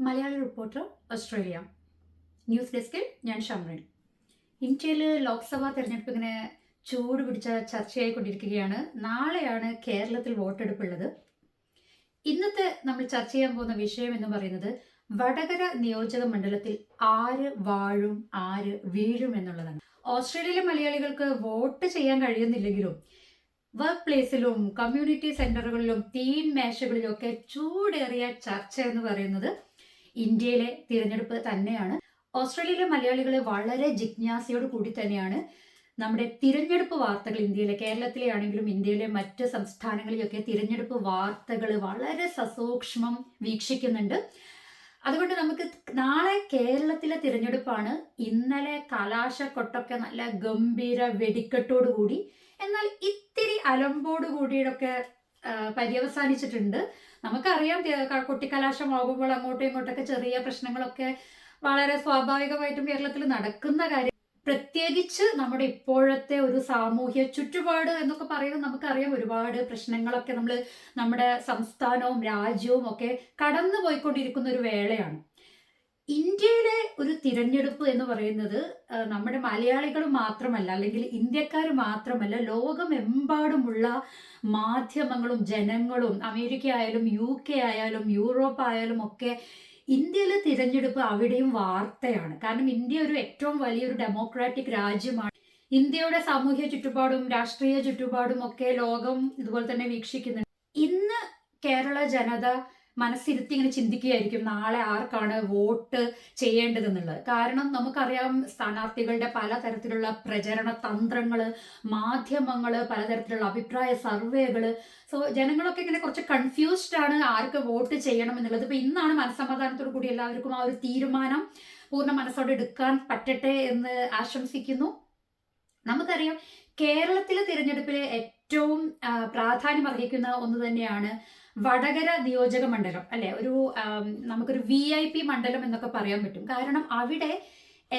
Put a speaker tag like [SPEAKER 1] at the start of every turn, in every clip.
[SPEAKER 1] Malayali reporter Australia. News ഡെസ്കിൽ ഞാൻ ഷംറിൻ. ഇന്ത്യയിൽ ലോക്സഭാ തെരഞ്ഞെടുപ്പ് ഇങ്ങനെ ചൂട് പിടിച്ച ചർച്ചയായിക്കൊണ്ടിരിക്കുകയാണ് നാളെയാണ് കേരളത്തിൽ വോട്ടെടുപ്പുള്ളത് ഇന്നത്തെ നമ്മൾ ചർച്ച ചെയ്യാൻ പോകുന്ന വിഷയം എന്ന് പറയുന്നത് വടകര നിയോജക മണ്ഡലത്തിൽ ആര് വാഴും ആര് വീഴും എന്നുള്ളതാണ്. ഓസ്ട്രേലിയയിലെ മലയാളികൾക്ക് വോട്ട് ചെയ്യാൻ കഴിയുന്നില്ലെങ്കിലും വർക്ക് പ്ലേസിലും കമ്മ്യൂണിറ്റി സെന്ററുകളിലും തീൻ മേശകളിലും ഒക്കെ ചൂടേറിയ ചർച്ച എന്ന് പറയുന്നത് ഇന്ത്യയിലെ തിരഞ്ഞെടുപ്പ് തന്നെയാണ്. ഓസ്ട്രേലിയയിലെ മലയാളികൾ വളരെ ജിജ്ഞാസയോട് കൂടി തന്നെയാണ് നമ്മുടെ തിരഞ്ഞെടുപ്പ് വാർത്തകൾ ഇന്ത്യയിലെ കേരളത്തിലെ ആണെങ്കിലും ഇന്ത്യയിലെ മറ്റ് സംസ്ഥാനങ്ങളിലൊക്കെ തിരഞ്ഞെടുപ്പ് വാർത്തകൾ വളരെ സസൂക്ഷ്മം വീക്ഷിക്കുന്നുണ്ട്. അതുകൊണ്ട് നമുക്ക് നാളെ കേരളത്തിലെ തിരഞ്ഞെടുപ്പാണ്. ഇന്നലെ കലാശക്കൊട്ടൊക്കെ നല്ല ഗംഭീര വെടിക്കെട്ടോടുകൂടി എന്നാൽ ഇത്തിരി അലമ്പോട് കൂടിയൊക്കെ പര്യവസാനിച്ചിട്ടുണ്ട്. നമുക്കറിയാം കുട്ടിക്കലാശമാകുമ്പോൾ അങ്ങോട്ടും ഇങ്ങോട്ടൊക്കെ ചെറിയ പ്രശ്നങ്ങളൊക്കെ വളരെ സ്വാഭാവികമായിട്ടും കേരളത്തിൽ നടക്കുന്ന കാര്യം. പ്രത്യേകിച്ച് നമ്മുടെ ഇപ്പോഴത്തെ ഒരു സാമൂഹ്യ ചുറ്റുപാട് എന്നൊക്കെ പറയുന്നത് നമുക്കറിയാം ഒരുപാട് പ്രശ്നങ്ങളൊക്കെ നമ്മൾ നമ്മുടെ സംസ്ഥാനവും രാജ്യവും ഒക്കെ കടന്നു പോയിക്കൊണ്ടിരിക്കുന്ന ഒരു വേളയാണ്. ഇന്ത്യയിലെ ഒരു തിരഞ്ഞെടുപ്പ് എന്ന് പറയുന്നത് നമ്മുടെ മലയാളികൾ മാത്രമല്ല അല്ലെങ്കിൽ ഇന്ത്യക്കാർ മാത്രമല്ല ലോകമെമ്പാടുമുള്ള മാധ്യമങ്ങളും ജനങ്ങളും അമേരിക്ക ആയാലും യു കെ ആയാലും യൂറോപ്പ് ആയാലും ഒക്കെ ഇന്ത്യയിലെ തിരഞ്ഞെടുപ്പ് അവിടെയും വാർത്തയാണ്. കാരണം ഇന്ത്യ ഒരു ഏറ്റവും വലിയൊരു ഡെമോക്രാറ്റിക് രാജ്യമാണ്. ഇന്ത്യയുടെ സാമൂഹ്യ ചുറ്റുപാടും രാഷ്ട്രീയ ചുറ്റുപാടും ഒക്കെ ലോകം ഇതുപോലെ തന്നെ വീക്ഷിക്കുന്നുണ്ട്. ഇന്ന് കേരള ജനത മനസ്സിരുത്തി ഇങ്ങനെ ചിന്തിക്കുകയായിരിക്കും നാളെ ആർക്കാണ് വോട്ട് ചെയ്യേണ്ടതെന്നുള്ളത്. കാരണം നമുക്കറിയാം സ്ഥാനാർത്ഥികളുടെ പലതരത്തിലുള്ള പ്രചരണ തന്ത്രങ്ങൾ മാധ്യമങ്ങൾ പലതരത്തിലുള്ള അഭിപ്രായ സർവേകൾ സോ ജനങ്ങളൊക്കെ ഇങ്ങനെ കുറച്ച് കൺഫ്യൂസ്ഡ് ആണ് ആർക്ക് വോട്ട് ചെയ്യണം എന്നുള്ളത് ഇപ്പൊ ഇന്നാണ് മനസ്സമാധാനത്തോടു കൂടി എല്ലാവർക്കും ആ ഒരു തീരുമാനം പൂർണ മനസ്സോടെ എടുക്കാൻ പറ്റട്ടെ എന്ന് ആശംസിക്കുന്നു. നമുക്കറിയാം കേരളത്തിലെ തിരഞ്ഞെടുപ്പിലെ ഏറ്റവും പ്രാധാന്യം അർഹിക്കുന്ന ഒന്ന് തന്നെയാണ് വടകര നിയോജക മണ്ഡലം അല്ലെ? ഒരു നമുക്കൊരു വി ഐ പി മണ്ഡലം എന്നൊക്കെ പറയാൻ പറ്റും. കാരണം അവിടെ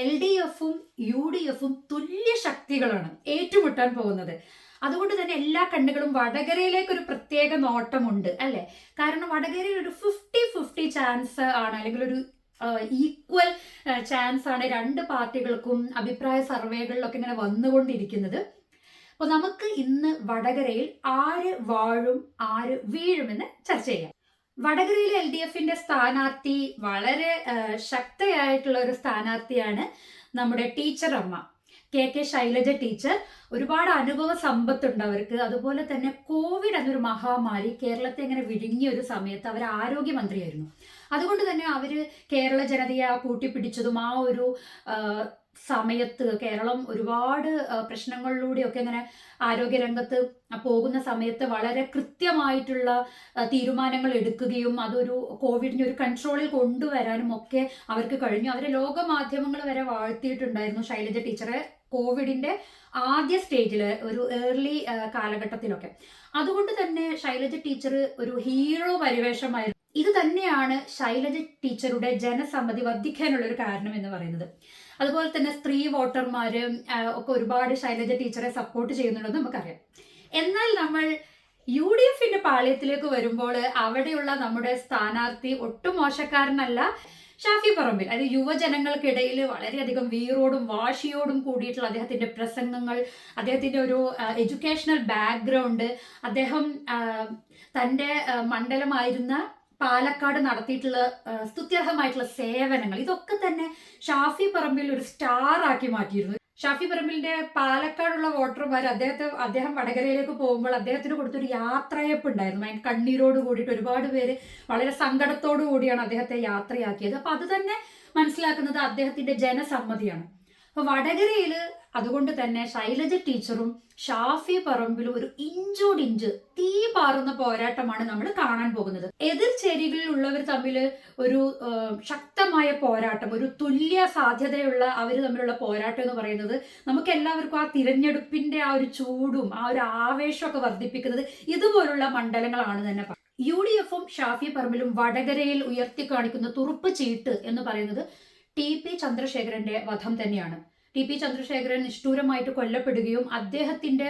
[SPEAKER 1] എൽ ഡി എഫും യു ഡി എഫും തുല്യ ശക്തികളാണ് ഏറ്റുമുട്ടാൻ പോകുന്നത്. അതുകൊണ്ട് തന്നെ എല്ലാ കണ്ണുകളും വടകരയിലേക്ക് ഒരു പ്രത്യേക നോട്ടമുണ്ട് അല്ലെ? കാരണം വടകരയിൽ ഒരു ഫിഫ്റ്റി ഫിഫ്റ്റി ചാൻസ് ആണ് അല്ലെങ്കിൽ ഒരു ഈക്വൽ ചാൻസ് ആണ് രണ്ട് പാർട്ടികൾക്കും അഭിപ്രായ സർവേകളിലൊക്കെ ഇങ്ങനെ വന്നുകൊണ്ടിരിക്കുന്നത്. അപ്പോൾ നമുക്ക് ഇന്ന് വടകരയിൽ ആര് വാഴും ആര് വീഴുമെന്ന് ചർച്ച ചെയ്യാം. വടകരയിലെ എൽ ഡി എഫിന്റെ സ്ഥാനാർത്ഥി വളരെ ശക്തയായിട്ടുള്ള ഒരു സ്ഥാനാർത്ഥിയാണ് നമ്മുടെ ടീച്ചർ അമ്മ. K K Shailaja teacher. ഒരുപാട് അനുഭവ സമ്പത്തുണ്ട് അവർക്ക്. അതുപോലെ തന്നെ കോവിഡ് എന്നൊരു മഹാമാരി കേരളത്തെ ഇങ്ങനെ വിഴുങ്ങിയ ഒരു സമയത്ത് അവർ ആരോഗ്യമന്ത്രിയായിരുന്നു. അതുകൊണ്ട് തന്നെ അവർ കേരള ജനതയെ കൂട്ടിപ്പിടിച്ചതും ആ ഒരു സമയത്ത് കേരളം ഒരുപാട് പ്രശ്നങ്ങളിലൂടെ പ്രശ്നങ്ങളിലൂടെയൊക്കെ ഇങ്ങനെ ആരോഗ്യരംഗത്ത് പോകുന്ന സമയത്ത് വളരെ കൃത്യമായിട്ടുള്ള തീരുമാനങ്ങൾ എടുക്കുകയും അതൊരു കോവിഡിനെ ഒരു കൺട്രോളിൽ കൊണ്ടുവരാനും ഒക്കെ അവർക്ക് കഴിഞ്ഞു. അവരെ ലോക മാധ്യമങ്ങൾ വരെ വാഴ്ത്തിയിട്ടുണ്ടായിരുന്നു ശൈലജ ടീച്ചറെ. കോവിഡിന്റെ ആദ്യ സ്റ്റേജിൽ ഒരു ഏർലി കാലഘട്ടത്തിലൊക്കെ. അതുകൊണ്ട് തന്നെ ശൈലജ ടീച്ചർ ഒരു ഹീറോ പരിവേഷമായിരുന്നു. ഇത് തന്നെയാണ് ശൈലജ ടീച്ചറുടെ ജനസമ്മതി വർദ്ധിക്കാനുള്ള ഒരു കാരണം എന്ന് പറയുന്നത്. അതുപോലെ തന്നെ സ്ത്രീ വോട്ടർമാര് ഒക്കെ ഒരുപാട് ശൈലജ ടീച്ചറെ സപ്പോർട്ട് ചെയ്യുന്നുണ്ടെന്ന് നമുക്കറിയാം. എന്നാൽ നമ്മൾ യു ഡി എഫിന്റെ പാളയത്തിലേക്ക് വരുമ്പോൾ അവിടെയുള്ള നമ്മുടെ സ്ഥാനാർത്ഥി ഒട്ടും മോശക്കാരനല്ല ഷാഫി പറമ്പിൽ. അത് യുവജനങ്ങൾക്കിടയിൽ വളരെയധികം വീറോടും വാശിയോടും കൂടിയിട്ടുള്ള അദ്ദേഹത്തിന്റെ പ്രസംഗങ്ങൾ അദ്ദേഹത്തിന്റെ ഒരു എഡ്യൂക്കേഷണൽ ബാക്ക്ഗ്രൗണ്ട് അദ്ദേഹം തന്റെ മണ്ഡലമായിരുന്ന പാലക്കാട് നടത്തിയിട്ടുള്ള സ്തുത്യർഹമായിട്ടുള്ള സേവനങ്ങൾ. ഇതൊക്കെ തന്നെ ഷാഫി പറമ്പിൽ ഒരു സ്റ്റാർ ആക്കി മാറ്റിയിരുന്നു. ഷാഫി പറമ്പിലിന്റെ പാലക്കാടുള്ള വോട്ടർമാർ അദ്ദേഹത്തെ അദ്ദേഹം വടകരയിലേക്ക് പോകുമ്പോൾ അദ്ദേഹത്തിന് കൊടുത്തൊരു യാത്രയപ്പ് ഉണ്ടായിരുന്നു അതിന് കണ്ണീരോട് കൂടിയിട്ട് ഒരുപാട് പേര് വളരെ സങ്കടത്തോടു കൂടിയാണ് അദ്ദേഹത്തെ യാത്രയാക്കിയത്. അപ്പൊ അത് തന്നെ മനസ്സിലാക്കുന്നത് അദ്ദേഹത്തിന്റെ ജനസമ്മതിയാണ്. അപ്പൊ വടകരയിൽ അതുകൊണ്ട് തന്നെ ശൈലജ ടീച്ചറും ഷാഫി പറമ്പിലും ഒരു ഇഞ്ചോടിഞ്ച് തീ പാറുന്ന പോരാട്ടമാണ് നമ്മൾ കാണാൻ പോകുന്നത്. എതിർ ചേരികളിലുള്ളവർ തമ്മിൽ ഒരു ശക്തമായ പോരാട്ടം ഒരു തുല്യ സാധ്യതയുള്ള അവർ തമ്മിലുള്ള പോരാട്ടം എന്ന് പറയുന്നത് നമുക്ക് എല്ലാവർക്കും ആ തിരഞ്ഞെടുപ്പിന്റെ ആ ഒരു ചൂടും ആ ഒരു ആവേശമൊക്കെ വർദ്ധിപ്പിക്കുന്നത് ഇതുപോലുള്ള മണ്ഡലങ്ങളാണ് തന്നെ യു ഡി എഫും ഷാഫി പറമ്പിലും വടകരയിൽ ഉയർത്തി കാണിക്കുന്ന തുറുപ്പ് ചീട്ട് എന്ന് പറയുന്നത് ടി പി ചന്ദ്രശേഖരന്റെ വധം തന്നെയാണ്. ടി പി ചന്ദ്രശേഖരൻ നിഷ്ഠൂരമായിട്ട് കൊല്ലപ്പെടുകയും അദ്ദേഹത്തിന്റെ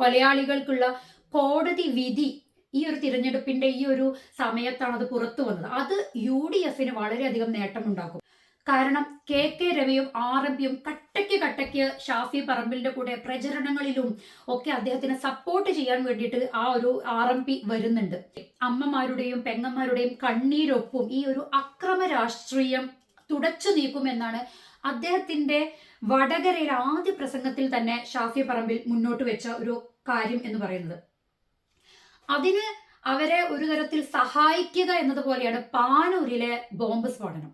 [SPEAKER 1] കൊലയാളികൾക്കുള്ള കോടതി വിധി ഈ ഒരു തിരഞ്ഞെടുപ്പിന്റെ ഈ ഒരു സമയത്താണ് അത് പുറത്തു വന്നത്. അത് യു ഡി എഫിന് വളരെയധികം നേട്ടമുണ്ടാക്കും. കാരണം കെ കെ രവിയും ആർ എം പിയും കട്ടയ്ക്ക് കട്ടയ്ക്ക് ഷാഫി പറമ്പിലിന്റെ കൂടെ പ്രചരണങ്ങളിലും ഒക്കെ അദ്ദേഹത്തിനെ സപ്പോർട്ട് ചെയ്യാൻ വേണ്ടിയിട്ട് ആ ഒരു ആർ എം പി വരുന്നുണ്ട്. അമ്മമാരുടെയും പെങ്ങന്മാരുടെയും കണ്ണീരൊപ്പും ഈ ഒരു അക്രമ രാഷ്ട്രീയം തുടച്ചു നീക്കുമെന്നാണ് അദ്ദേഹത്തിന്റെ വടകരയിലെ ആദ്യ പ്രസംഗത്തിൽ തന്നെ ഷാഫി പറമ്പിൽ മുന്നോട്ട് വെച്ച ഒരു കാര്യം എന്ന് പറയുന്നത്. അതിന് അവരെ ഒരു തരത്തിൽ സഹായിക്കുക എന്നതുപോലെയാണ് പാനൂരിലെ ബോംബ് സ്ഫോടനം.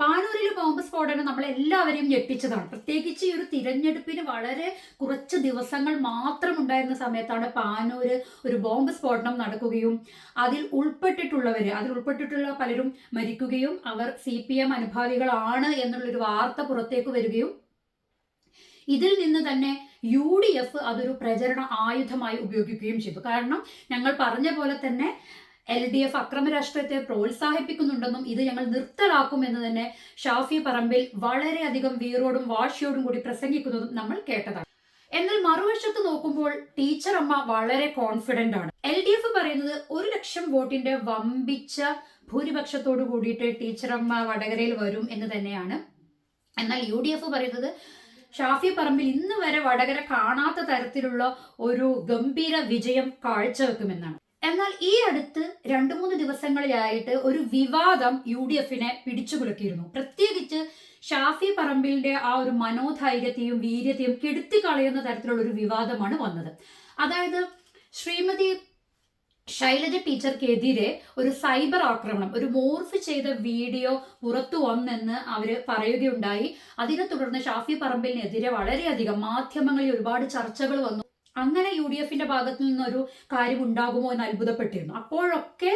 [SPEAKER 1] പാനൂരിലെ ബോംബ് സ്ഫോടനം നമ്മളെല്ലാവരെയും ഞെട്ടിച്ചതാണ്. പ്രത്യേകിച്ച് ഈ ഒരു തിരഞ്ഞെടുപ്പിന് വളരെ കുറച്ച് ദിവസങ്ങൾ മാത്രം ഉണ്ടായിരുന്ന സമയത്താണ് പാനൂര് ഒരു ബോംബ് സ്ഫോടനം നടക്കുകയും അതിൽ ഉൾപ്പെട്ടിട്ടുള്ളവർ അതിൽ ഉൾപ്പെട്ടിട്ടുള്ള പലരും മരിക്കുകയും അവർ സി പി എം അനുഭാവികളാണ് എന്നുള്ളൊരു വാർത്ത പുറത്തേക്ക് വരികയും ഇതിൽ നിന്ന് തന്നെ യു ഡി എഫ് അതൊരു പ്രചരണ ആയുധമായി ഉപയോഗിക്കുകയും ചെയ്തു. കാരണം ഞങ്ങൾ പറഞ്ഞ പോലെ തന്നെ എൽ ഡി എഫ് അക്രമ രാഷ്ട്രീയത്തെ പ്രോത്സാഹിപ്പിക്കുന്നുണ്ടെന്നും ഇത് ഞങ്ങൾ നിർത്തലാക്കുമെന്ന് തന്നെ ഷാഫി പറമ്പിൽ വളരെയധികം വീറോടും വാശിയോടും കൂടി പ്രസംഗിക്കുന്നതും നമ്മൾ കേട്ടതാണ്. എന്നാൽ മറുവശത്ത് നോക്കുമ്പോൾ ടീച്ചർ അമ്മ വളരെ കോൺഫിഡന്റ് ആണ്. എൽ ഡി എഫ് പറയുന്നത് ഒരു ലക്ഷം വോട്ടിന്റെ വമ്പിച്ച ഭൂരിപക്ഷത്തോടു കൂടിയിട്ട് ടീച്ചർ അമ്മ വടകരയിൽ വരും എന്ന് തന്നെയാണ്. എന്നാൽ യു ഡി എഫ് പറയുന്നത് ഷാഫി പറമ്പിൽ ഇന്ന് വരെ വടകര കാണാത്ത തരത്തിലുള്ള ഒരു ഗംഭീര വിജയം കാഴ്ചവെക്കുമെന്നാണ്. എന്നാൽ ഈ അടുത്ത് രണ്ടു മൂന്ന് ദിവസങ്ങളിലായിട്ട് ഒരു വിവാദം യു ഡി എഫിനെ പിടിച്ചുകുലുക്കിയിരുന്നു പ്രത്യേകിച്ച് ഷാഫി പറമ്പിലിന്റെ ആ ഒരു മനോധൈര്യത്തെയും വീര്യത്തെയും കെടുത്തി കളയുന്ന തരത്തിലുള്ള ഒരു വിവാദമാണ് വന്നത്. അതായത് ശ്രീമതി ശൈലജ ടീച്ചർക്കെതിരെ ഒരു സൈബർ ആക്രമണം ഒരു മോർഫ് ചെയ്ത വീഡിയോ പുറത്തു വന്നെന്ന് അവർ പറയുകയുണ്ടായി. അതിനെ തുടർന്ന് ഷാഫി പറമ്പിലിനെതിരെ വളരെയധികം മാധ്യമങ്ങളിൽ ഒരുപാട് ചർച്ചകൾ വന്നു. അങ്ങനെ യു ഡി എഫിന്റെ ഭാഗത്തു നിന്നൊരു കാര്യം ഉണ്ടാകുമോ എന്ന് അത്ഭുതപ്പെട്ടിരുന്നു. അപ്പോഴൊക്കെ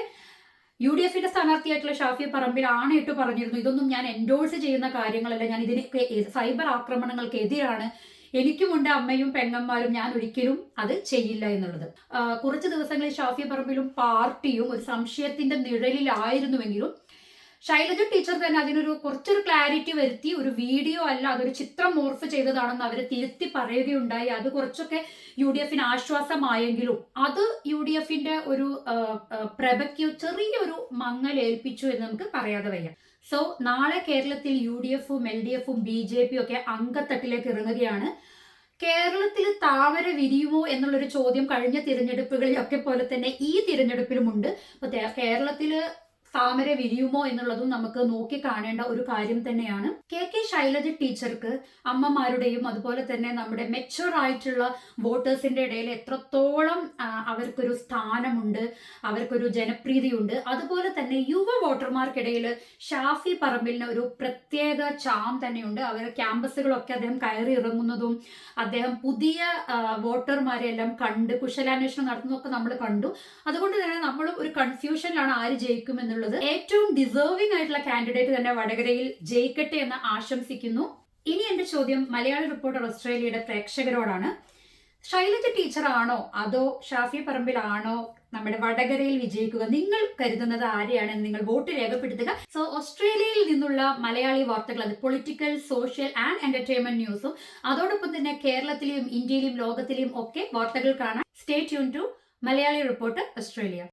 [SPEAKER 1] യു ഡി എഫിന്റെ സ്ഥാനാർത്ഥിയായിട്ടുള്ള ഷാഫി പറമ്പിൽ ആണയിട്ട് പറഞ്ഞിരുന്നു ഇതൊന്നും ഞാൻ എൻഡോഴ്സ് ചെയ്യുന്ന കാര്യങ്ങളല്ല ഞാൻ ഇതിന് സൈബർ ആക്രമണങ്ങൾക്ക് എതിരാണ് എനിക്കുമുണ്ട് അമ്മയും പെങ്ങന്മാരും ഞാൻ ഒരിക്കലും അത് ചെയ്യില്ല എന്നുള്ളത്. കുറച്ച് ദിവസങ്ങളിൽ ഷാഫി പറമ്പിലും പാർട്ടിയും ഒരു സംശയത്തിന്റെ നിഴലിലായിരുന്നുവെങ്കിലും ശൈലജ ടീച്ചർ തന്നെ അതിനൊരു കുറച്ചൊരു ക്ലാരിറ്റി വരുത്തി ഒരു വീഡിയോ അല്ല അതൊരു ചിത്രം മോർഫ് ചെയ്തതാണെന്ന് അവർ തിരുത്തി പറയുകയുണ്ടായി. അത് കുറച്ചൊക്കെ യു ഡി എഫിന് ആശ്വാസമായെങ്കിലും അത് യു ഡി എഫിന്റെ ഒരു പ്രഭയ്ക്ക് ചെറിയൊരു മങ്ങലേൽപ്പിച്ചു എന്ന് നമുക്ക് പറയാതെ വയ്യ. സോ നാളെ കേരളത്തിൽ യു ഡി എഫും എൽ ഡി എഫും ബി ജെ പിയും ഒക്കെ അങ്കത്തട്ടിലേക്ക് ഇറങ്ങുകയാണ്. കേരളത്തിൽ താമര വിരിയുമോ എന്നുള്ളൊരു ചോദ്യം കഴിഞ്ഞ തിരഞ്ഞെടുപ്പുകളിലൊക്കെ പോലെ തന്നെ ഈ തിരഞ്ഞെടുപ്പിലുമുണ്ട്. അപ്പൊ തേ- കേരളത്തിൽ താമര വിരിയുമോ എന്നുള്ളതും നമുക്ക് നോക്കി കാണേണ്ട ഒരു കാര്യം തന്നെയാണ്. കെ കെ ശൈലജ ടീച്ചർക്ക് അമ്മമാരുടെയും അതുപോലെ തന്നെ നമ്മുടെ മെച്ചുവർ ആയിട്ടുള്ള വോട്ടേഴ്സിന്റെ ഇടയിൽ എത്രത്തോളം അവർക്കൊരു സ്ഥാനമുണ്ട് അവർക്കൊരു ജനപ്രീതിയുണ്ട്. അതുപോലെ തന്നെ യുവ വോട്ടർമാർക്കിടയിൽ ഷാഫി പറമ്പിലിന് ഒരു പ്രത്യേക ചാം തന്നെയുണ്ട്. അവർ ക്യാമ്പസുകളൊക്കെ അദ്ദേഹം കയറി ഇറങ്ങുന്നതും അദ്ദേഹം പുതിയ വോട്ടർമാരെ എല്ലാം കണ്ട് കുശലാന്വേഷണം നടത്തുന്നതൊക്കെ നമ്മൾ കണ്ടു. അതുകൊണ്ട് തന്നെ നമ്മളും ഒരു കൺഫ്യൂഷനിലാണ് ആര് ജയിക്കും എന്നുള്ളത് ഏറ്റവും ഡിസേർവിംഗ് ആയിട്ടുള്ള കാൻഡിഡേറ്റ് തന്നെ വടകരയിൽ ജയിക്കട്ടെ എന്ന് ആശംസിക്കുന്നു. ഇനി എന്റെ ചോദ്യം മലയാള റിപ്പോർട്ടർ ഓസ്ട്രേലിയയുടെ പ്രേക്ഷകരോടാണ്. ശൈലജ ടീച്ചർ ആണോ? അതോ ഷാഫി പറമ്പിലാണോ നമ്മുടെ വടകരയിൽ വിജയിക്കുക? നിങ്ങൾ കരുതുന്നത് ആരെയാണ് നിങ്ങൾ വോട്ട് രേഖപ്പെടുത്തുക. സോ ഓസ്ട്രേലിയയിൽ നിന്നുള്ള മലയാളി വാർത്തകൾ അത് പൊളിറ്റിക്കൽ സോഷ്യൽ ആൻഡ് എന്റർടൈൻമെന്റ് ന്യൂസും അതോടൊപ്പം തന്നെ കേരളത്തിലെയും ഇന്ത്യയിലെയും ലോകത്തിലെയും ഒക്കെ വാർത്തകൾ കാണാൻ stay tune to Malayali reporter Australia.